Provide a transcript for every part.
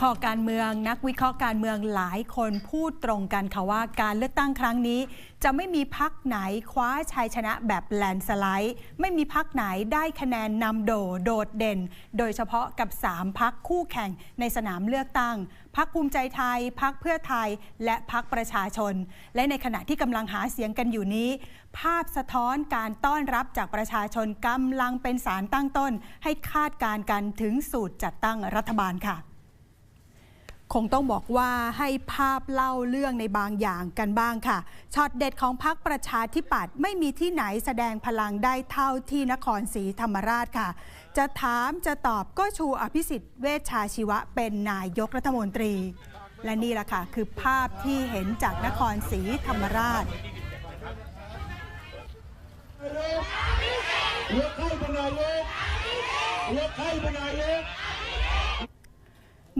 คอการเมือง นักวิเคราะห์การเมืองหลายคนพูดตรงกันค่ะว่าการเลือกตั้งครั้งนี้ จะไม่มีพักไหนคว้าชัยชนะแบบแลนสไลด์ไม่มีพักไหนได้คะแนนนำโดดโดดเด่น โดยเฉพาะกับ 3 พักคู่แข่งในสนามเลือกตั้งพักภูมิใจไทยพักเพื่อไทย และพักประชาชน และในขณะที่กำลังหาเสียงกันอยู่นี้ ภาพสะท้อนการต้อนรับจากประชาชนกำลังเป็นสารตั้งต้น ให้คาดการณ์กันถึงสูตรจัดตั้งรัฐบาลค่ะ คงต้องบอกว่าให้ภาพเล่าเรื่องในบางอย่างกันบ้างค่ะ ช็อตเด็ดของพักประชาธิปัตย์ไม่มีที่ไหนแสดงพลังได้เท่าที่นครศรีธรรมราชค่ะ จะถามจะตอบก็ชูอภิสิทธิ์เวชชาชีวะเป็นนายกรัฐมนตรี และนี่แหละค่ะ คือภาพที่เห็นจากนครศรีธรรมราชเลือกใครเป็นนายกเลือกใครเป็นนายก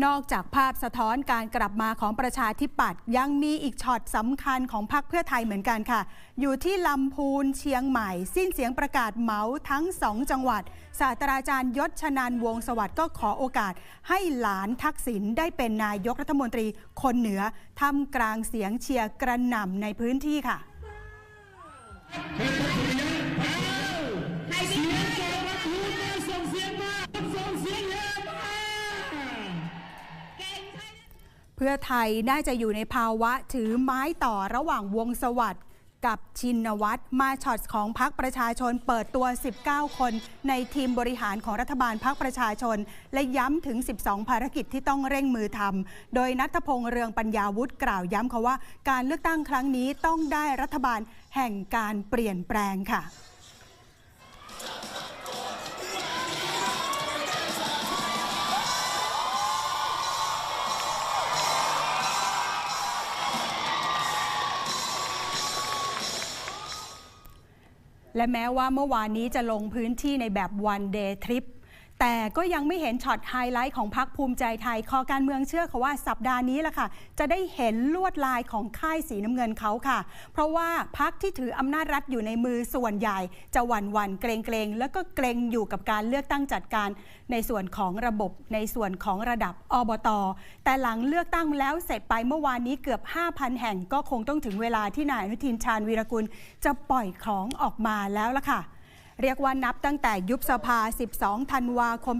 นอกจากภาพสะท้อนการกลับมาของประชาธิปัตย์ยังมีอีกช็อตสำคัญของพรรคเพื่อไทยเหมือนกันค่ะ อยู่ที่ลำพูนเชียงใหม่ สิ้นเสียงประกาศเหมาทั้งสองจังหวัด ศาสตราจารย์ยศชนานวงสวัสดิ์ก็ขอโอกาส ให้หลานทักษิณได้เป็นนายกรัฐมนตรีคนเหนือทำกลางเสียงเชียร์กระหน่ำในพื้นที่ค่ะ พื่อไทยน่าจะอยู่ในภาวะถือไม้ต่อระหว่างวงสวัสด์กับชินวัตรมาช็อตของพักประชาชนเปิดตัว 19 คน ในทีมบริหารของรัฐบาลพักประชาชน และย้ำถึง 12 ภารกิจที่ต้องเร่งมือทำ โดยนัทพงษ์เรืองปัญญาวุฒิกล่าวย้ำเขาว่า การเลือกตั้งครั้งนี้ต้องได้รัฐบาลแห่งการเปลี่ยนแปลงค่ะ และแม้ว่าเมื่อวานนี้จะลงพื้นที่ในแบบ one day trip แต่ก็ยังไม่เห็นช็อตไฮไลท์ของพักภูมิใจไทย คอการเมืองเชื่อค่ะว่าสัปดาห์นี้แหละค่ะ จะได้เห็นลวดลายของค่ายสีน้ำเงินเขาค่ะ เพราะว่าพักที่ถืออำนาจรัฐอยู่ในมือส่วนใหญ่ จะหวั่นหวั่นเกรงเกรงแล้วก็เกรงอยู่กับการเลือกตั้งจัดการ ในส่วนของระบบในส่วนของระดับอบต แต่หลังเลือกตั้งแล้วเสร็จไปเมื่อวานนี้เกือบ 5,000 แห่งก็คงต้องถึงเวลาที่นายอนุทินชาญวีรกุลจะปล่อยของออกมาแล้วล่ะค่ะ เรียกว่านับตั้งแต่ยุบสภา 12 ธันวาคม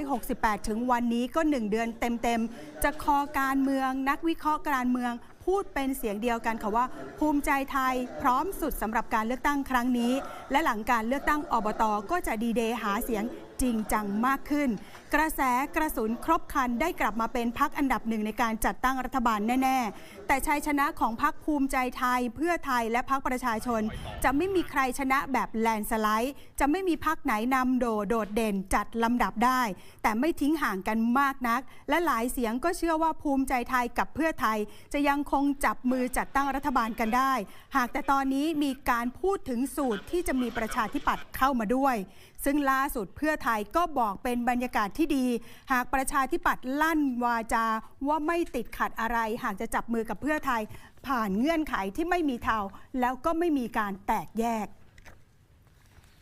2568 ถึงวันนี้ก็ 1 เดือนเต็มๆ จะคอการเมืองนักวิเคราะห์การเมืองพูดเป็นเสียงเดียวกันค่ะว่า ภูมิใจไทยพร้อมสุดสำหรับการเลือกตั้งครั้งนี้ และหลังการเลือกตั้งอบตก็จะดีเดย์หาเสียง จริงจังมากขึ้น กระแสกระสุนครบคันได้กลับมาเป็นพักอันดับหนึ่งในการจัดตั้งรัฐบาลแน่ ๆ แต่ชัยชนะของพักภูมิใจไทย เพื่อไทยและพักประชาชน จะไม่มีใครชนะแบบแลนสไลด์ จะไม่มีพักไหนนำโดดโดดเด่นจัดลำดับได้ แต่ไม่ทิ้งห่างกันมากนัก และหลายเสียงก็เชื่อว่าภูมิใจไทยกับเพื่อไทย จะยังคงจับมือจัดตั้งรัฐบาลกันได้ หากแต่ตอนนี้มีการพูดถึงสูตรที่จะมีประชาธิปัตย์เข้ามาด้วย ซึ่งล่าสุดเพื่อไทยก็บอกเป็นบรรยากาศที่ดี หากประชาธิปัตย์ลั่นวาจาว่าไม่ติดขัดอะไร หากจะจับมือกับเพื่อไทย ผ่านเงื่อนไขที่ไม่มีเทาแล้วก็ไม่มีการแตกแยก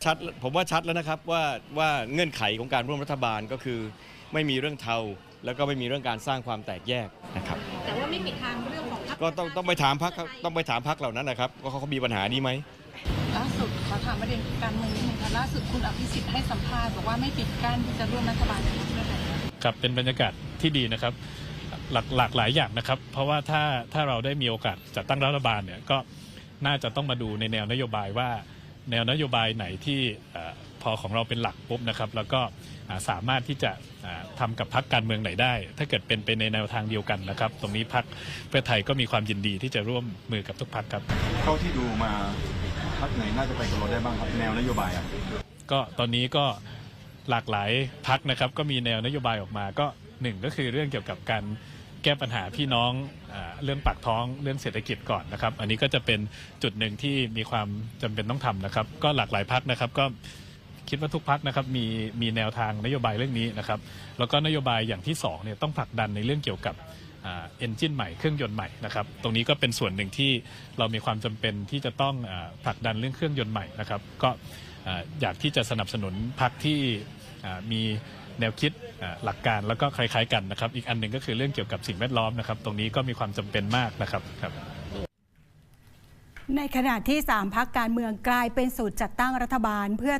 ชัดผมว่าชัดแล้วนะครับว่าว่าเงื่อนไขของการร่วมรัฐบาลก็คือ ไม่มีเรื่องเทาแล้วก็ไม่มีเรื่องการสร้างความแตกแยกนะครับแต่ว่าไม่ปิดทางเรื่องของพรรคก็ต้องต้องไปถามพักต้องไปถามพักเหล่านั้นนะครับว่าเขาเขามีปัญหานี้ไหมล่าสุดขอถามประเด็นการเมืองนิดนึงค่ะล่าสุดคุณอภิสิทธิ์ให้สัมภาษณ์บอกว่าไม่ปิดกั้นที่จะร่วมรัฐบาลกับพรรคเพื่อไทยครับเป็นบรรยากาศที่ดีนะครับ หลากหลากหลายอย่างนะครับ เพราะว่าถ้าถ้าเราได้มีโอกาสจัดตั้งรัฐบาลเนี่ยก็น่าจะต้องมาดูในแนวนโยบายว่า แนวนโยบายไหนที่เออพอของเราเป็นหลักปุ๊บนะครับ แล้วก็อ่าสามารถที่จะอ่าทำกับพักการเมืองไหนได้ ถ้าเกิดเป็นไปในแนวทางเดียวกันนะครับ ตรงนี้พักเพื่อไทยก็มีความยินดีที่จะร่วมมือกับทุกพักครับเท่าที่ดูมา พักไหนน่าจะไปกับเราได้บ้างครับแนวนโยบายอะก็ตอนนี้ก็หลากหลายพักนะครับ ก็มีแนวนโยบายออกมา ก็หนึ่งก็คือเรื่องเกี่ยวกับการแก้ปัญหาพี่น้องอเรื่องปากท้องเรื่องเศรษฐกิจก่อนนะครับ อันนี้ก็จะเป็นจุดหนึ่งที่มีความจำเป็นต้องทำนะครับ ก็หลากหลายพักนะครับก็คิดว่าทุกพักนะครับมีมีแนวทางนโยบายเรื่องนี้นะครับ แล้วก็นโยบายอย่างที่สองเนี่ยต้องผลักดันในเรื่องเกี่ยวกับ เอนจินใหม่เครื่องยนต์ใหม่นะครับตรงนี้ก็เป็นส่วนหนึ่งที่เรามีความจำเป็นที่จะต้องผลักดันเรื่องเครื่องยนต์ใหม่นะครับก็อยากที่จะสนับสนุนพรรคที่มีแนวคิดหลักการแล้วก็คล้ายๆกันนะครับ อีกอันหนึ่งก็คือเรื่องเกี่ยวกับสิ่งแวดล้อมนะครับ ตรงนี้ก็มีความจำเป็นมากนะครับครับในขณะที่ 3พักการเมืองกลายเป็นสูตรจัดตั้งรัฐบาลเพื่อ